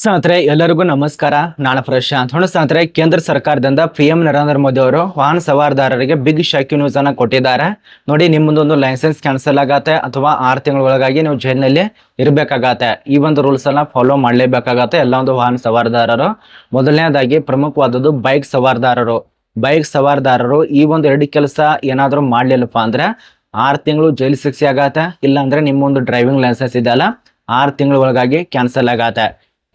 ಸ್ನೇಹಿತರೆ, ಎಲ್ಲರಿಗೂ ನಮಸ್ಕಾರ. ನಾನು ಪ್ರಶಾಂತ್. ಹೊಣ ಸಾತ್ರೆ ಕೇಂದ್ರ ಸರ್ಕಾರದಿಂದ ಪಿ ಎಂ ನರೇಂದ್ರ ಮೋದಿ ಅವರು ವಾಹನ ಸವಾರದಾರರಿಗೆ ಬಿಗ್ ಶಾಕಿ ನ್ಯೂಸ್ ಅನ್ನ ಕೊಟ್ಟಿದ್ದಾರೆ. ನೋಡಿ, ನಿಮ್ಮದೊಂದು ಲೈಸೆನ್ಸ್ ಕ್ಯಾನ್ಸಲ್ ಆಗತ್ತೆ ಅಥವಾ ಆರು ತಿಂಗಳ ಒಳಗಾಗಿ ನೀವು ಜೈಲಿನಲ್ಲಿ ಇರಬೇಕಾಗತ್ತೆ. ಈ ಒಂದು ರೂಲ್ಸ್ ಅನ್ನ ಫಾಲೋ ಮಾಡಲೇಬೇಕಾಗತ್ತೆ ಎಲ್ಲ ಒಂದು ವಾಹನ ಸವಾರದಾರರು. ಮೊದಲನೇದಾಗಿ ಪ್ರಮುಖವಾದದ್ದು ಬೈಕ್ ಸವಾರದಾರರು. ಬೈಕ್ ಸವಾರದಾರರು ಈ ಒಂದು ಎರಡು ಕೆಲಸ ಏನಾದರೂ ಮಾಡ್ಲಿಲ್ಲಪ್ಪ ಅಂದ್ರೆ ಆರು ತಿಂಗಳು ಜೈಲು ಶಿಕ್ಷೆ ಆಗತ್ತೆ. ಇಲ್ಲ ಅಂದ್ರೆ ನಿಮ್ಮ ಒಂದು ಡ್ರೈವಿಂಗ್ ಲೈಸೆನ್ಸ್ ಇದೆಯಲ್ಲ, ಆರು ತಿಂಗಳ ಒಳಗಾಗಿ ಕ್ಯಾನ್ಸಲ್ ಆಗತ್ತೆ.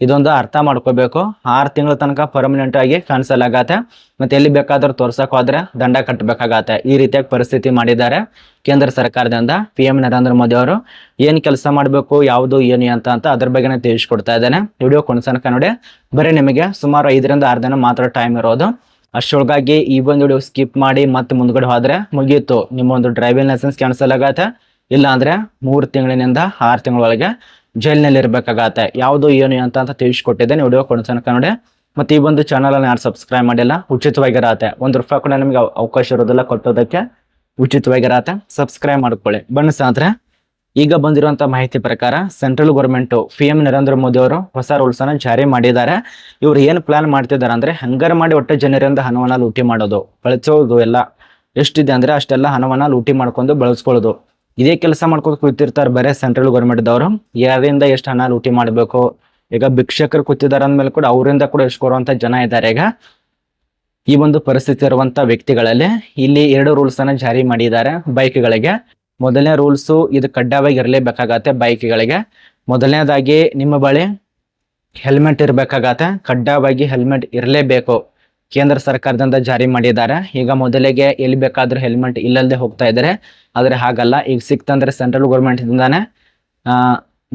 ಇದೊಂದು ಅರ್ಥ ಮಾಡ್ಕೋಬೇಕು. ಆರು ತಿಂಗಳ ತನಕ ಪರ್ಮನೆಂಟ್ ಆಗಿ ಕ್ಯಾನ್ಸಲ್ ಆಗತ್ತೆ ಮತ್ತೆ ಎಲ್ಲಿ ಬೇಕಾದ್ರೂ ತೋರ್ಸಕ್ ಹೋದ್ರೆ ದಂಡ ಕಟ್ಟಬೇಕಾಗತ್ತೆ ಈ ರೀತಿಯಾಗಿ ಪರಿಸ್ಥಿತಿ ಮಾಡಿದ್ದಾರೆ ಕೇಂದ್ರ ಸರ್ಕಾರದಿಂದ ಪಿ ಎಂ ನರೇಂದ್ರ ಮೋದಿ ಅವರು. ಏನ್ ಕೆಲಸ ಮಾಡಬೇಕು, ಯಾವುದು, ಏನು ಅಂತ ಅಂತ ಅದ್ರ ಬಗ್ಗೆನೇ ತಿಳಿಸ್ಕೊಡ್ತಾ ಇದ್ದೇನೆ. ವಿಡಿಯೋ ಕೊನೆಸನಕ ನೋಡಿ. ಬರೀ ನಿಮಗೆ ಸುಮಾರು ಐದರಿಂದ ಆರು ದಿನ ಮಾತ್ರ ಟೈಮ್ ಇರೋದು. ಅಷ್ಟೊಳಗಾಗಿ ಈ ಒಂದು ವಿಡಿಯೋ ಸ್ಕಿಪ್ ಮಾಡಿ ಮತ್ತೆ ಮುಂದ್ಗಡೆ ಹೋದ್ರೆ ಮುಗಿಯಿತು ನಿಮ್ಮ ಒಂದು ಡ್ರೈವಿಂಗ್ ಲೈಸೆನ್ಸ್ ಕ್ಯಾನ್ಸಲ್ ಆಗತ್ತೆ. ಇಲ್ಲ ಅಂದ್ರೆ ಮೂರು ತಿಂಗಳಿನಿಂದ ಆರು ತಿಂಗಳೊಳಗೆ ಜೈಲಿನಲ್ಲಿ ಇರಬೇಕಾಗತ್ತೆ. ಯಾವುದು ಏನು ಅಂತ ಅಂತ ತಿಳಿಸ್ಕೊಟ್ಟಿದ್ದೇನೆ. ವಿಡಿಯೋ ಕೊಡ್ತಾನೆ ನೋಡಿ. ಮತ್ತೆ ಈ ಒಂದು ಚಾನಲನ್ನು ಯಾರು ಸಬ್ಸ್ಕ್ರೈಬ್ ಮಾಡಿಲ್ಲ, ಉಚಿತವಾಗಿರತ್ತೆ. ಒಂದು ರೂಪಾಯಿ ಕೂಡ ನಿಮಗೆ ಅವ- ಅವಕಾಶ ಇರೋದಿಲ್ಲ ಕೊಟ್ಟೋದಕ್ಕೆ ಉಚಿತವಾಗಿರತ್ತೆ. ಸಬ್ಸ್ಕ್ರೈಬ್ ಮಾಡ್ಕೊಳ್ಳಿ. ಬನ್ನಿ ಸಾಂದ್ರೆ ಈಗ ಬಂದಿರುವಂತ ಮಾಹಿತಿ ಪ್ರಕಾರ central government P M Narendra Modi ಅವರು ಹೊಸ ರೂಲ್ಸ್ ಅನ್ನ ಜಾರಿ ಮಾಡಿದ್ದಾರೆ. ಇವ್ರು ಏನು ಪ್ಲಾನ್ ಮಾಡ್ತಿದ್ದಾರೆ ಅಂದ್ರೆ ಹಂಗಾರ ಮಾಡಿ ಒಟ್ಟು ಜನರಿಂದ ಹಣವನ್ನ ಲೂಟಿ ಮಾಡೋದು ಬಳಸೋದು ಎಲ್ಲ. ಎಷ್ಟಿದೆ ಅಂದ್ರೆ ಅಷ್ಟೆಲ್ಲ ಹಣವನ್ನ ಲೂಟಿ ಮಾಡ್ಕೊಂಡು ಬಳಸ್ಕೊಳ್ಳೋದು. ಇದೇ ಕೆಲಸ ಮಾಡ್ಕೊಂಡು ಕೂತಿರ್ತಾರೆ ಬರೇ ಸೆಂಟ್ರಲ್ ಗೌರ್ಮೆಂಟ್ದವರು ಯಾರಿಂದ ಎಷ್ಟು ಹಣ ಲೂಟಿ ಮಾಡಬೇಕು? ಈಗ ಭಿಕ್ಷಕರು ಕೂತಿದ್ದಾರೆ ಅಂದ್ಮೇಲೆ ಕೂಡ ಅವರಿಂದ ಕೂಡ ಎಷ್ಟು ಕೊಡುವಂತ ಜನ ಇದ್ದಾರೆ ಈಗ. ಈ ಒಂದು ಪರಿಸ್ಥಿತಿ ಇರುವಂತ ವ್ಯಕ್ತಿಗಳಲ್ಲಿ ಇಲ್ಲಿ ಎರಡು ರೂಲ್ಸ್ ಅನ್ನ ಜಾರಿ ಮಾಡಿದ್ದಾರೆ ಬೈಕ್ಗಳಿಗೆ. ಮೊದಲನೇ ರೂಲ್ಸು ಇದು ಕಡ್ಡಾಯವಾಗಿ ಇರಲೇಬೇಕಾಗತ್ತೆ ಬೈಕ್ಗಳಿಗೆ. ಮೊದಲನೇದಾಗಿ ನಿಮ್ಮ ಬಳಿ ಹೆಲ್ಮೆಟ್ ಇರಬೇಕಾಗತ್ತೆ. ಕಡ್ಡಾಯವಾಗಿ ಹೆಲ್ಮೆಟ್ ಇರಲೇಬೇಕು. ಕೇಂದ್ರ ಸರ್ಕಾರದಿಂದ ಜಾರಿ ಮಾಡಿದ್ದಾರೆ. ಈಗ ಮೊದಲಿಗೆ ಎಲ್ಲಿ ಬೇಕಾದ್ರೂ ಹೆಲ್ಮೆಟ್ ಇಲ್ಲದೆ ಹೋಗ್ತಾ ಇದ್ದಾರೆ. ಆದರೆ ಹಾಗಲ್ಲ. ಈಗ ಸಿಕ್ತಂದ್ರೆ ಸೆಂಟ್ರಲ್ ಗೌರ್ಮೆಂಟ್ದಿಂದಾನೆ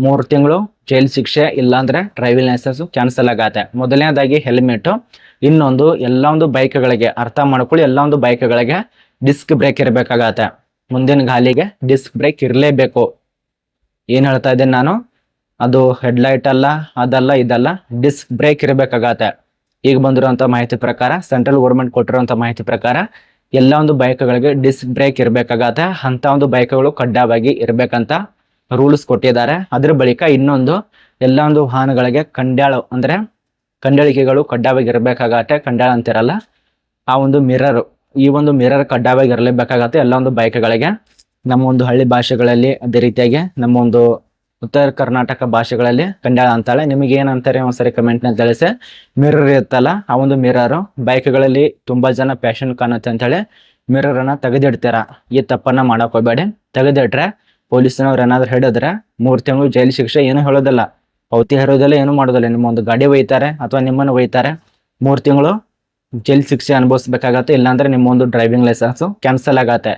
ಮೂರು ತಿಂಗಳು ಜೈಲ್ ಶಿಕ್ಷೆ ಇಲ್ಲಾಂದ್ರೆ ಡ್ರೈವಿಂಗ್ ಲೈಸೆನ್ಸ್ ಕ್ಯಾನ್ಸಲ್ ಆಗತ್ತೆ. ಮೊದಲನೇದಾಗಿ ಹೆಲ್ಮೆಟ್ ಇನ್ನೊಂದು ಎಲ್ಲ ಒಂದು ಬೈಕ್ಗಳಿಗೆ ಅರ್ಥ ಮಾಡ್ಕೊಳ್ಳಿ ಎಲ್ಲ ಒಂದು ಬೈಕ್ಗಳಿಗೆ ಡಿಸ್ಕ್ ಬ್ರೇಕ್ ಇರಬೇಕಾಗತ್ತೆ. ಮುಂದಿನ ಗಾಲಿಗೆ ಡಿಸ್ಕ್ ಬ್ರೇಕ್ ಇರಲೇಬೇಕು. ಏನು ಹೇಳ್ತಾ ಇದ್ದೀನಿ ನಾನು? ಅದು ಹೆಡ್ಲೈಟ್ ಅಲ್ಲ, ಅದಲ್ಲ, ಇದಲ್ಲ ಡಿಸ್ಕ್ ಬ್ರೇಕ್ ಇರಬೇಕಾಗತ್ತೆ. ಈಗ ಬಂದಿರುವಂತ ಮಾಹಿತಿ ಪ್ರಕಾರ ಸೆಂಟ್ರಲ್ ಗೌರ್ಮೆಂಟ್ ಕೊಟ್ಟಿರುವಂತ ಮಾಹಿತಿ ಪ್ರಕಾರ ಎಲ್ಲ ಒಂದು ಬೈಕ್ಗಳಿಗೆ ಡಿಸ್ಕ್ ಬ್ರೇಕ್ ಇರಬೇಕಾಗತ್ತೆ. ಅಂತ ಒಂದು ಬೈಕ್ಗಳು ಕಡ್ಡಾಯವಾಗಿ ಇರಬೇಕಂತ ರೂಲ್ಸ್ ಕೊಟ್ಟಿದ್ದಾರೆ. ಅದ್ರ ಬಳಿಕ ಇನ್ನೊಂದು ಎಲ್ಲ ಒಂದು ವಾಹನಗಳಿಗೆ ಕಂಡ್ಯಾಳು ಅಂದ್ರೆ ಕಂಡಳಿಕೆಗಳು ಕಡ್ಡಾಯವಾಗಿ ಇರಬೇಕಾಗತ್ತೆ. ಕಂಡ್ಯಾಳ ಅಂತಿರಲ್ಲ, ಆ ಒಂದು ಮಿರರ್ ಈ ಒಂದು ಮಿರರ್ ಕಡ್ಡಾಯವಾಗಿ ಇರಲೇಬೇಕಾಗತ್ತೆ ಎಲ್ಲ ಒಂದು ಬೈಕ್ಗಳಿಗೆ. ನಮ್ಮ ಒಂದು ಹಳ್ಳಿ ಭಾಷೆಗಳಲ್ಲಿ ಅದೇ ರೀತಿಯಾಗಿ ನಮ್ಮ ಒಂದು ಉತ್ತರ ಕರ್ನಾಟಕ ಭಾಷೆಗಳಲ್ಲಿ ಕಂಡಾಳ ಅಂತಾಳೆ. ನಿಮಗೆ ಏನಂತಾರೆ ಒಂದ್ಸರಿ ಕಮೆಂಟ್ನ ತಿಳಿಸಿ. ಮಿರರ್ ಇರುತ್ತಲ್ಲ, ಆ ಒಂದು ಮಿರರ್ ಬೈಕ್ಗಳಲ್ಲಿ ತುಂಬಾ ಜನ ಪ್ಯಾಷನ್ ಕಾಣುತ್ತೆ ಅಂತೇಳಿ ಮಿರರ್ ಅನ್ನ ತೆಗೆದಿಡ್ತೀರ? ಈ ತಪ್ಪನ್ನ ಮಾಡಕ್ ಹೋಗ್ಬೇಡಿ ತೆಗೆದಿಟ್ರೆ ಪೊಲೀಸ್ನವ್ರು ಏನಾದ್ರು ಹಿಡಿದ್ರೆ ಮೂರು ತಿಂಗಳು ಜೈಲು ಶಿಕ್ಷೆ ಏನು ಹೇಳೋದಿಲ್ಲ. ಪೌತಿ ಹೇರೋದಿಲ್ಲ ಏನು ಮಾಡೋದಿಲ್ಲ. ನಿಮ್ಮ ಒಂದು ಗಾಡಿ ಒಯ್ತಾರೆ ಅಥವಾ ನಿಮ್ಮನ್ನು ಒಯ್ತಾರೆ. ಮೂರು ತಿಂಗಳು ಜೈಲು ಶಿಕ್ಷೆ ಅನುಭವಿಸ್ಬೇಕಾಗತ್ತೆ, ಇಲ್ಲಾಂದ್ರೆ ನಿಮ್ಮ ಒಂದು ಡ್ರೈವಿಂಗ್ ಲೈಸೆನ್ಸ್ ಕ್ಯಾನ್ಸಲ್ ಆಗತ್ತೆ.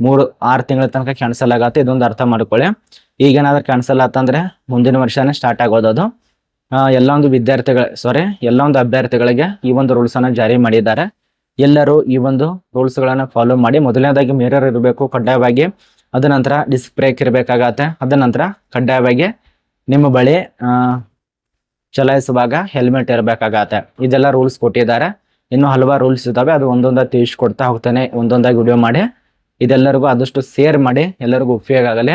ಮೂರು, ಆರು ತಿಂಗಳ ತನಕ ಕ್ಯಾನ್ಸಲ್ ಆಗತ್ತೆ, ಇದೊಂದು ಅರ್ಥ ಮಾಡ್ಕೊಳ್ಳಿ. ಈಗೇನಾದ್ರೂ ಕ್ಯಾನ್ಸಲ್ ಆತಂದ್ರೆ ಮುಂದಿನ ವರ್ಷನೇ ಸ್ಟಾರ್ಟ್ ಆಗೋದು ಅದು. ಎಲ್ಲ ಒಂದು ವಿದ್ಯಾರ್ಥಿಗಳ ಸಾರಿ ಎಲ್ಲ ಒಂದು ಅಭ್ಯರ್ಥಿಗಳಿಗೆ ಈ ಒಂದು ರೂಲ್ಸ್ ಅನ್ನ ಜಾರಿ ಮಾಡಿದ್ದಾರೆ. ಎಲ್ಲರೂ ಈ ಒಂದು ರೂಲ್ಸ್ ಗಳನ್ನ ಫಾಲೋ ಮಾಡಿ, ಮೊದಲನೇದಾಗಿ ಮಿರರ್ ಇರಬೇಕು, ಕಡ್ಡಾಯವಾಗಿ. ಅದ ನಂತರ ಡಿಸ್ಕ್ ಬ್ರೇಕ್ ಇರಬೇಕಾಗತ್ತೆ. ಅದ ನಂತರ ಕಡ್ಡಾಯವಾಗಿ ನಿಮ್ಮ ಬಳಿ ಚಲಾಯಿಸುವಾಗ ಹೆಲ್ಮೆಟ್ ಇರಬೇಕಾಗತ್ತೆ. ಇದೆಲ್ಲ ರೂಲ್ಸ್ ಕೊಟ್ಟಿದ್ದಾರೆ. ಇನ್ನು ಹಲವಾರು ರೂಲ್ಸ್ ಇದಾವೆ ಅದು ಒಂದೊಂದಾಗಿ ತಿಳಿಸ್ಕೊಡ್ತಾ ಹೋಗ್ತಾನೆ. ಒಂದೊಂದಾಗಿ ವಿಡಿಯೋ ಮಾಡಿ. ಇದೆಲ್ಲರಿಗೂ ಆದಷ್ಟು ಶೇರ್ ಮಾಡಿ ಎಲ್ಲರಿಗೂ ಉಪಯೋಗ ಆಗಲಿ.